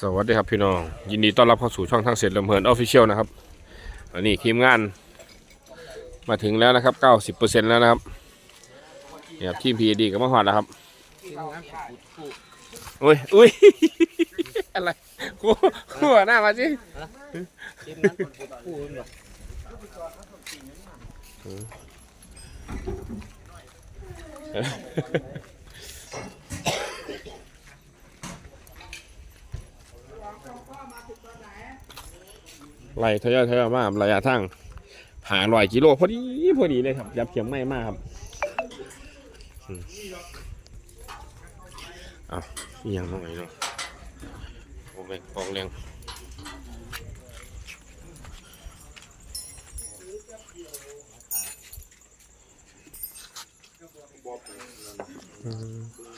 สวัสดีครับพี่น้อง ยินดีต้อนรับเข้าสู่ช่องทางเสร็จลำเพลินออฟฟิเชียลนะครับอันนี้ทีมงานมาถึงแล้วนะครับ 90%แล้วนะครับเนี่ยครับทีมพีดีก็มาหอดแล้วครับอุ้ยอุ้ยอะไรหัวหัวหน้ามาสิ ทีมนั้นคนพูดแบบไล่ทยอยทยอยมาระยะทางหาร้อยกิโลพอดีพอดีเลยครับยับเขียงไม่มากครับอืมเอาอียังตรงไหนเนาะโอ้แบ่งกองเรียงอืม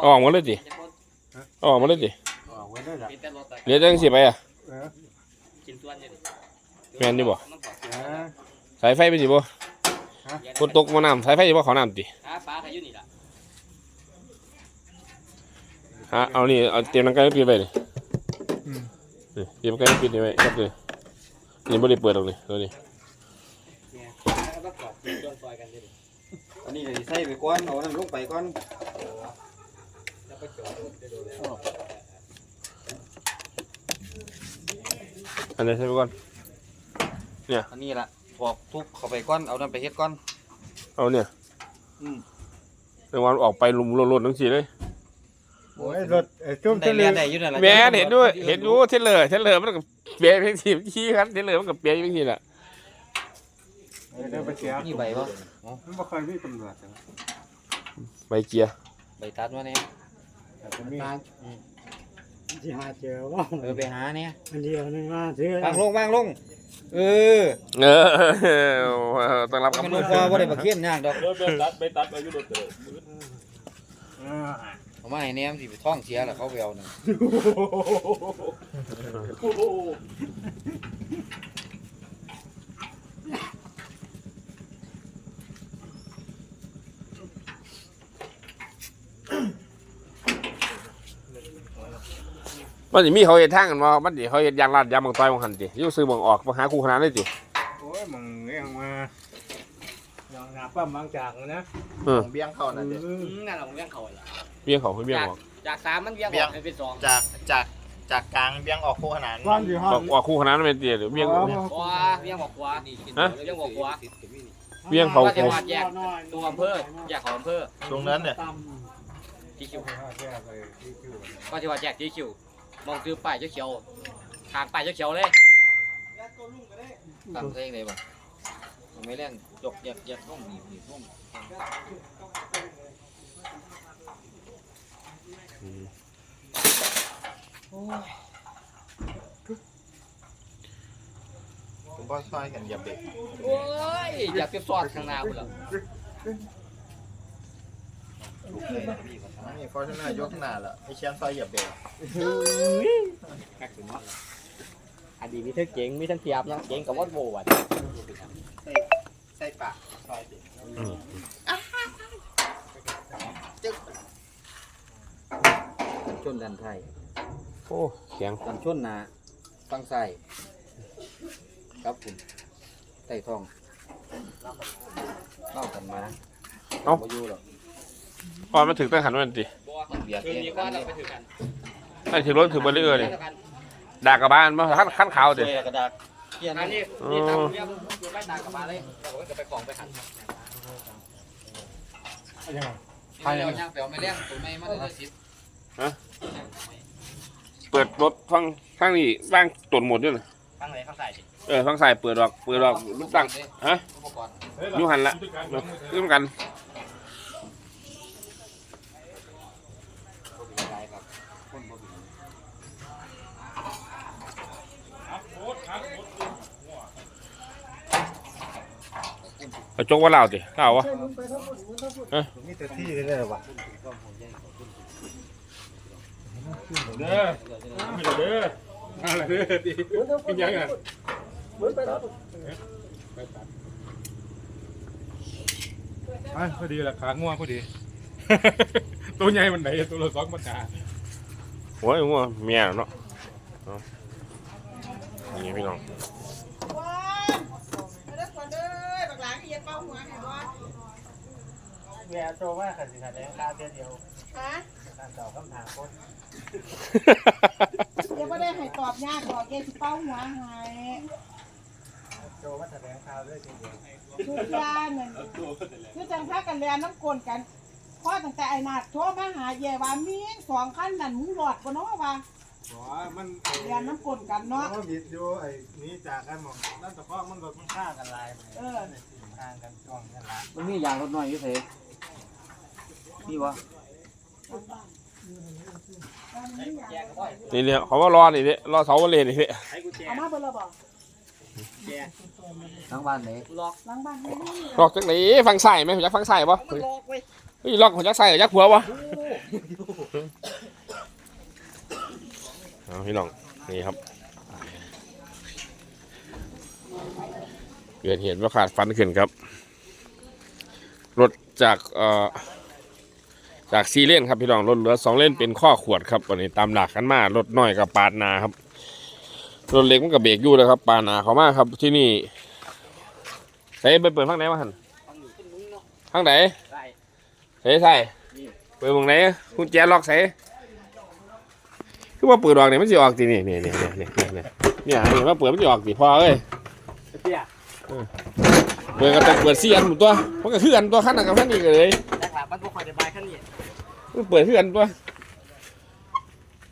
เอาออกมาเลยดิเอาออกมาเลยดิปิดแต่รถแต่เหลือจังสิไปอะกินส่วนอยู่ดิแม่นอยู่บ่มันบอกสายไฟไปสิบ่ฝนตกมาน้ำสายไฟสิบ่เขาน้ำติหาปลาใครอยู่นี่ล่ะฮะเอานี่เอาเตรียมน้ำไก่ไปปิดไว้ดินี่เตรียมน้ำไก่ไปปิดนี่ไว้ครับเลยนี่บ่ได้เปิดหรอกนี่ตัวนี้เนี่ยแล้วก็ก อดกินส่วนซอยกันดิอันนี้ก็สิใส่ไปก่อนเอานั่นลงไปก่อนแล้วไปจอดได้ดูแล้วอันนี้ใส่ไปก่อนอันนี้ล่ะพอกทุบเข้าไปก่อนเอานั่นไปเฮ็ดก่อน เอาเนี่ยอืมในวันออกไปลุมโลดๆทั้งสี่เลยโอ้ยรถไอ้จุ่มได้ทะเลเรียนได้อยู่นั่นล่ะแม่นเห็นด้วย เห็นอยู่เทเลอร์เทเลอร์มันก็เปียเพียงทีขี้ครับเทเลอร์มันก็เปียเพียงทีแหละ เดี๋ยวไปเสียนี่ใบบ่มันบ่เคยมีตำรวจเหรอใบเกียร์ใบตัดมาเนี่ยแต่ผมมีที่หาเจอว่าเออไปหาเนี่ยอันเดียวนึงมาซื้อวางลงวางลง เออ เออต้องรับมันคำบ่พอบ่ได้บักเขียนยากดอกเออเอามาให้แหนมสิไปท่องเสียแล้วเขาไปเอานั่น มันสิมีเขาเห็นทางกันว่ามันสิเขาเห็นยางลาดยางบางต้อยบางหันติอยู่ซื้อเบางออกมาหาคู่ขนาดได้ติโอ้ยมึงเลี้ยงมาอย่างหนาป้าบางจากนะของเบี้ยงเข้านั่นเด้เอออืมนั่นเราเลี้ยงเขาล่ะเบี้ยเขาคือเบี้ยออกจากสามมันเลี้ยงออกให้เป็นสองจากจากจากกลางเบี้ยงออกคู่ขนานก้อนอยู่ห้ออองกออกคู่ขนาดนั้นเป็นติหรือเบี้ยขวาเลี้ยงบอกขวาฮะ เลี้ยงบอกขวาเบี้ยงเขาว่าจะว่าแยกตัวอำเภอแยกของอำเภอตรงนั้นเนี่ยที่คิวแก้ไปที่คิวก็จะว่าแยกที่คิว มองซื้อป้ายเขียวๆทางป้ายเขียวๆเลยตั้งเพลงได้บ่เอาไม่แล่นยกยักยักห้องหนีบหนีบห้องผมก็ช่วยกันเหยียบเบรกโอ้ยอยากจะสอดข้างหน้าพุ่นล่ะนี่ ฟอร์จูเนอร์ยกหน้าละไอเชียนซอยเหยียบเบรกอันนี้มีทั้งเก๋งมีทั้งเทียบนะเก๋งกับวอดโบอะใส่ปากซอยเบรกกันชนด้านท้ายโอ้แข็งกันชนหน้าฝั่งซ้ายครับผมใต้ท้องเล่ากันมาบ่อยู่หรอก พอมันถึงตั้งหันมันติมันเบียดคืนแย่นี้งก็กันเราเนี่ยไปถือกันไอ้ถือรถถือเบลเลอร์นี่ดากกระบาลมาขั้นขั้นขาวติเสียกระดาษเขียนอันนี่นี้นี่ตามเรียกอยู่ใกล้ตากลับมาเลยเราก็จะไปกล่องไปขันยังไงภายในย่างเปลวไม่เลี้ยงตัวไม่มาได้สิเปิดรถฟังฟังนี่ฟังตนหมดด้วยนะข้างไหนข้างใต้สิเออฟังสายเปิดออกเปิดออกลูกตั้งฮะอุปกรณ์อยูหันละเรื่องกัน เอาจกว่าเล่าติเล่าวะมีแต่ที่เลยเหรอวะเด้อไม่เด้ออะไรเด้อดิเป็นยังไงไอ้พอดีละขาง่วงพอดี ตัวใหญ่มันไหนตัวละสองมันหนาโอ้ยงัวเมียเนาะเอานี่พี่น้อง ว้าวมาเด้อก่อนเด้อบักหลานเฮ็ดเป้าหัวให้บ่ แม่โตว่าขันสิขันแดงข้าวเดียวเดียวฮะการตอบคำถามคนเดี๋ยวบ่ได้ให้ตอบยากดอกเกสิเป้าหัวให้โตว่าแสดงข้าวด้วยเดียวทุกอย่างนั่นคือจังพากันเรียนน้ำกลนกันพ่อตั้งแต่ไอ้นาดโทรมาหาแย่ว่ามีสองคันนั่นมึงหลอดบ่เนาะว่าอ๋อมันเรียนน้ำกลนกันเนาะ มันบิดอยู่ไอ้นี้จากกันหมองนั่นแต่พ่อมันรถมันฆ่ากันลายเออข้างกันจ้องกันละมันมียางรถน้อยอยู่เส มีวะแจกก็บ่อยนี่เนี่ยเขาว่ารอนี่พี่รอเสาวันเลนนี่พี่ให้กูแจเอากมาเบิ่ละบ่แจกทั้งบ้านไหนล็อกหลังบ้านนี่ลอกจากไหนฟังใส่ไหมผมอยากฟังใส่ปะมันล็อกเว้ยเฮ้ยลอกผมอยากใส่อยากหัวปะเอาพี่น้องนี่ครับเกิดเหตุว่าขาดฟันขึ้นครับ รถจากเอ่อ จากซีเลนครับพี่น้องรถเหลือสองเลนเป็นข้อขวดครับวันนี้ตามหลักกันมารถน้อยกับปาดหนาครับรถเล็กมันกับเบรกอยู่เลยครับ ปาดหนาเขามากครับที่นี่ใส่ไปเปิดข้างไหนวะหันฟังอยู่ขึ้นมึงเนาะข้างไหนได้ใส่ใส่เปิดตรงไหนคุณแจล็อกใส่คือว่าเปิดออกเนี่ยมันจะออกทีนี่นี่นี่นี่นี่นี่เนี่ยเห็นว่าเปิดมันจะออกทีพอเอ้ยเตี้ยเปิดก็ต้องเปิดสี่อันหมดตัวมันก็คืออันตัวขั้นนั้นกับขั้นนี้กันเลยแต่ถา มมันบ่ค่อยได้บายขั้นนี้มันเปิดคืออันตัว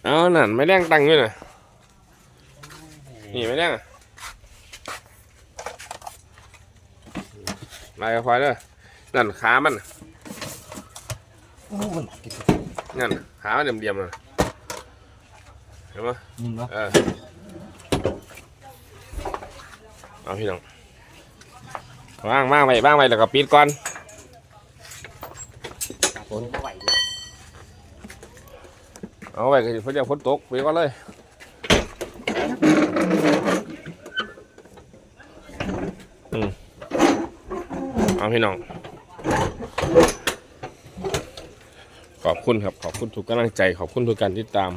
เอานั่นไม่แรงตังค์ด้วยนะนี่ไม่แรงอะลายกระพอยเด้อนั่นขามันน่ะนั่นขามันเดียมๆเลยเห็นไหมยิงวะเออเอาพี่น้องว่างว่างไปว่างไปแล้วก็ปิดก่อน ฝนบ่ไหวเลยเอาไปก็เพื่อจะฝนตกไปก่อนเลยอืมเอาพี่น้อง ขอบคุณครับ ขอบคุณทุกกำลังใจ ขอบคุณทุกการติดตาม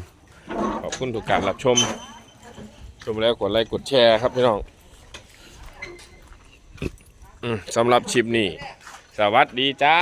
ขอบคุณทุกการรับชม ชมแล้วกดไลค์กดแชร์ครับพี่น้องอืมสำหรับชิปนี้ สวัสดีจ้า